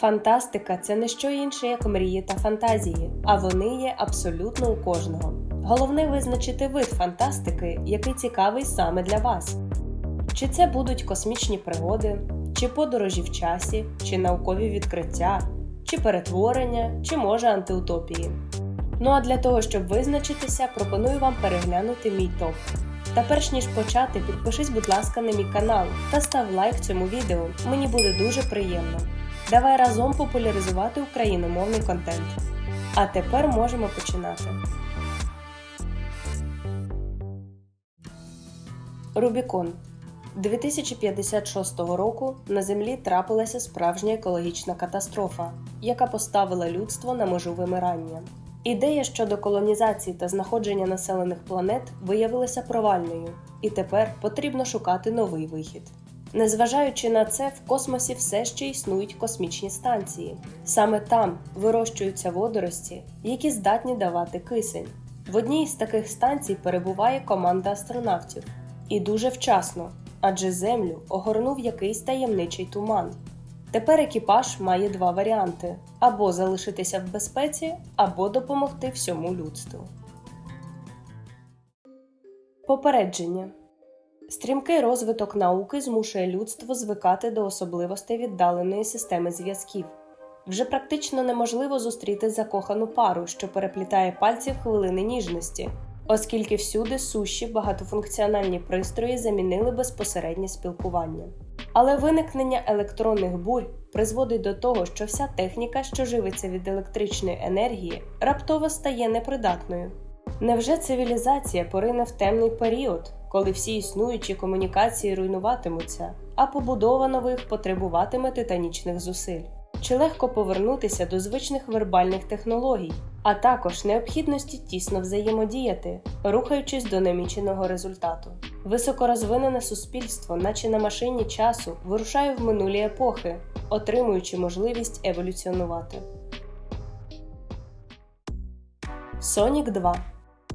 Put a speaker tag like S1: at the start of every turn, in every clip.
S1: Фантастика це не що інше, як мрії та фантазії, а вони є абсолютно у кожного. Головне визначити вид фантастики, який цікавий саме для вас. Чи це будуть космічні пригоди, чи подорожі в часі, чи наукові відкриття, чи перетворення, чи може антиутопії. Ну а для того, щоб визначитися, пропоную вам переглянути мій топ. Та перш ніж почати, підпишись, будь ласка, на мій канал та став лайк цьому відео. Мені буде дуже приємно. Давай разом популяризувати україномовний контент. А тепер можемо починати. Рубікон 2056 року на Землі трапилася справжня екологічна катастрофа, яка поставила людство на межу вимирання. Ідея щодо колонізації та знаходження населених планет виявилася провальною, і тепер потрібно шукати новий вихід. Незважаючи на це, в космосі все ще існують космічні станції. Саме там вирощуються водорості, які здатні давати кисень. В одній з таких станцій перебуває команда астронавтів. І дуже вчасно, адже Землю огорнув якийсь таємничий туман. Тепер екіпаж має два варіанти: або залишитися в безпеці, або допомогти всьому людству. Попередження Стрімкий розвиток науки змушує людство звикати до особливостей віддаленої системи зв'язків. Вже практично неможливо зустріти закохану пару, що переплітає пальці в хвилини ніжності, оскільки всюди сущі багатофункціональні пристрої замінили безпосереднє спілкування. Але виникнення електронних бурь призводить до того, що вся техніка, що живиться від електричної енергії, раптово стає непридатною. Невже цивілізація порине в темний період, коли всі існуючі комунікації руйнуватимуться, а побудова нових потребуватиме титанічних зусиль? Чи легко повернутися до звичних вербальних технологій, а також необхідності тісно взаємодіяти, рухаючись до наміченого результату? Високорозвинене суспільство, наче на машині часу, вирушає в минулі епохи, отримуючи можливість еволюціонувати. Сонік 2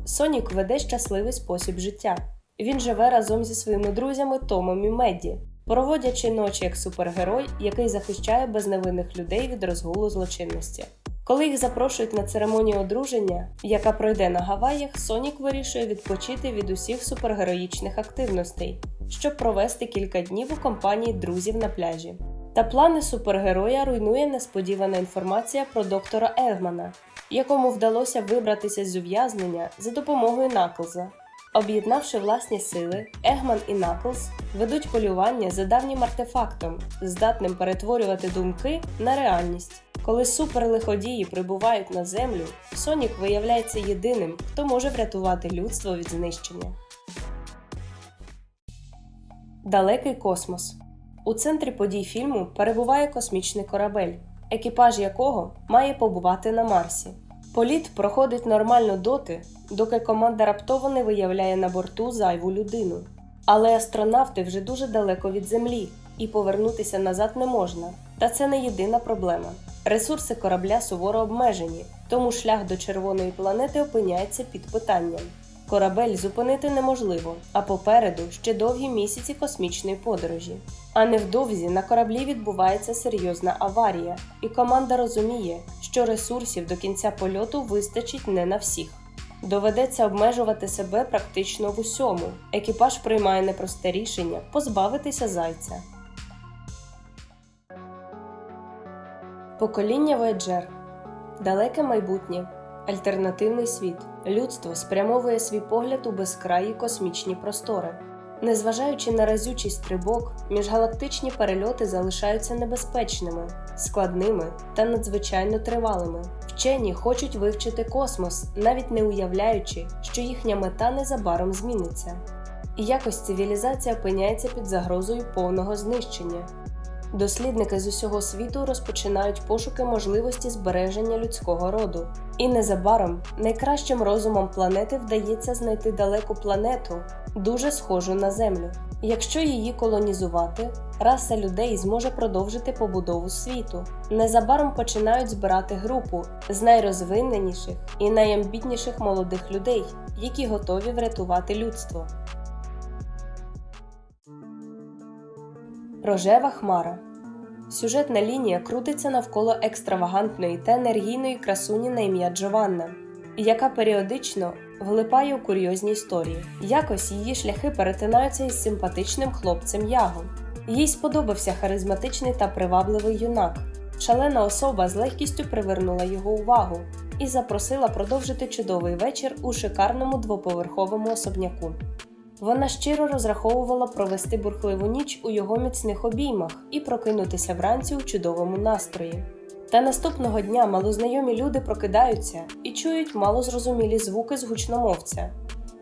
S1: Сонік веде щасливий спосіб життя. Він живе разом зі своїми друзями Томом і Медді, проводячи ночі як супергерой, який захищає безневинних людей від розгулу злочинності. Коли їх запрошують на церемонію одруження, яка пройде на Гаваях, Сонік вирішує відпочити від усіх супергероїчних активностей, щоб провести кілька днів у компанії друзів на пляжі. Та плани супергероя руйнує несподівана інформація про доктора Егмана, якому вдалося вибратися з ув'язнення за допомогою Наклза. Об'єднавши власні сили, Егман і Наклз ведуть полювання за давнім артефактом, здатним перетворювати думки на реальність. Коли суперлиходії прибувають на землю, Сонік виявляється єдиним, хто може врятувати людство від знищення. Далекий космос. У центрі подій фільму перебуває космічний корабель, екіпаж якого має побувати на Марсі. Політ проходить нормально доти, доки команда раптово не виявляє на борту зайву людину. Але астронавти вже дуже далеко від Землі і повернутися назад не можна. Та це не єдина проблема. Ресурси корабля суворо обмежені, тому шлях до червоної планети опиняється під питанням. Корабель зупинити неможливо, а попереду ще довгі місяці космічної подорожі. А невдовзі на кораблі відбувається серйозна аварія, і команда розуміє, що ресурсів до кінця польоту вистачить не на всіх. Доведеться обмежувати себе практично в усьому. Екіпаж приймає непросте рішення позбавитися зайця. Покоління Voyager. Далеке майбутнє. Альтернативний світ. Людство спрямовує свій погляд у безкраї космічні простори. Незважаючи на разючий стрибок, міжгалактичні перельоти залишаються небезпечними, складними та надзвичайно тривалими. Вчені хочуть вивчити космос, навіть не уявляючи, що їхня мета незабаром зміниться. І якось цивілізація опиняється під загрозою повного знищення. Дослідники з усього світу розпочинають пошуки можливості збереження людського роду, і незабаром найкращим розумом планети вдається знайти далеку планету, дуже схожу на Землю. Якщо її колонізувати, раса людей зможе продовжити побудову світу. Незабаром починають збирати групу з найрозвиненіших і найамбітніших молодих людей, які готові врятувати людство. Рожева хмара. Сюжетна лінія крутиться навколо екстравагантної та енергійної красуні на ім'я Джованна, яка періодично влипає у курйозні історії. Якось її шляхи перетинаються із симпатичним хлопцем Яго. Їй сподобався харизматичний та привабливий юнак. Шалена особа з легкістю привернула його увагу і запросила продовжити чудовий вечір у шикарному двоповерховому особняку. Вона щиро розраховувала провести бурхливу ніч у його міцних обіймах і прокинутися вранці у чудовому настрої. Та наступного дня малознайомі люди прокидаються і чують малозрозумілі звуки з гучномовця.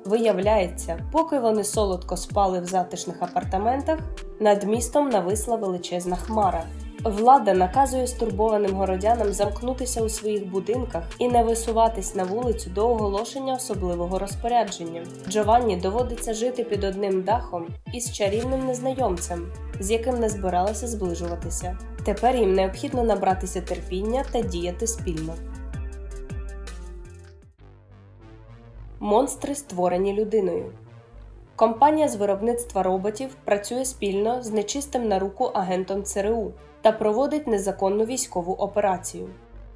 S1: Виявляється, поки вони солодко спали в затишних апартаментах, над містом нависла величезна хмара. Влада наказує стурбованим городянам замкнутися у своїх будинках і не висуватись на вулицю до оголошення особливого розпорядження. Джованні доводиться жити під одним дахом із чарівним незнайомцем, з яким не збиралася зближуватися. Тепер їм необхідно набратися терпіння та діяти спільно. Монстри створені людиною. Компанія з виробництва роботів працює спільно з нечистим на руку агентом ЦРУ та проводить незаконну військову операцію.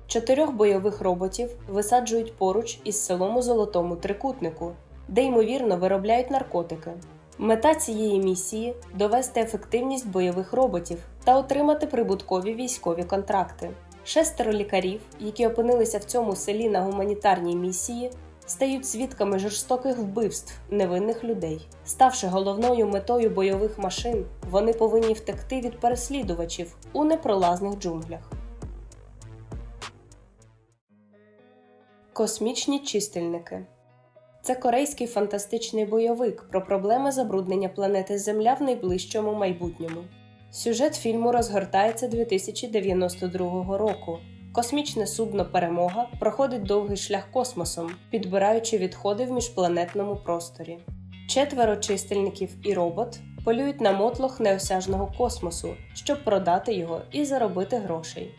S1: Чотирьох бойових роботів висаджують поруч із селом у Золотому Трикутнику, де ймовірно виробляють наркотики. Мета цієї місії довести ефективність бойових роботів та отримати прибуткові військові контракти. Шестеро лікарів, які опинилися в цьому селі на гуманітарній місії, стають свідками жорстоких вбивств невинних людей. Ставши головною метою бойових машин, вони повинні втекти від переслідувачів у непролазних джунглях. Космічні чистильники це корейський фантастичний бойовик про проблеми забруднення планети Земля в найближчому майбутньому. Сюжет фільму розгортається 2092 року. Космічне судно Перемога проходить довгий шлях космосом, підбираючи відходи в міжпланетному просторі. Четверо чистильників і робот полюють на мотлох неосяжного космосу, щоб продати його і заробити грошей.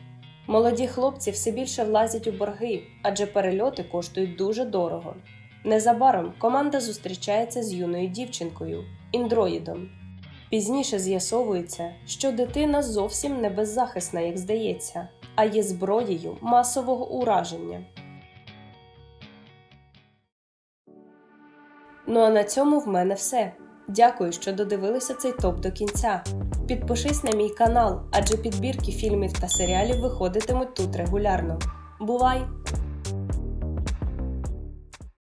S1: Молоді хлопці все більше влазять у борги, адже перельоти коштують дуже дорого. Незабаром команда зустрічається з юною дівчинкою індроїдом. Пізніше з'ясовується, що дитина зовсім не беззахисна, як здається, а є зброєю масового ураження. Ну а на цьому в мене все. Дякую, що додивилися цей топ до кінця. Підпишись на мій канал, адже підбірки фільмів та серіалів виходитимуть тут регулярно. Бувай!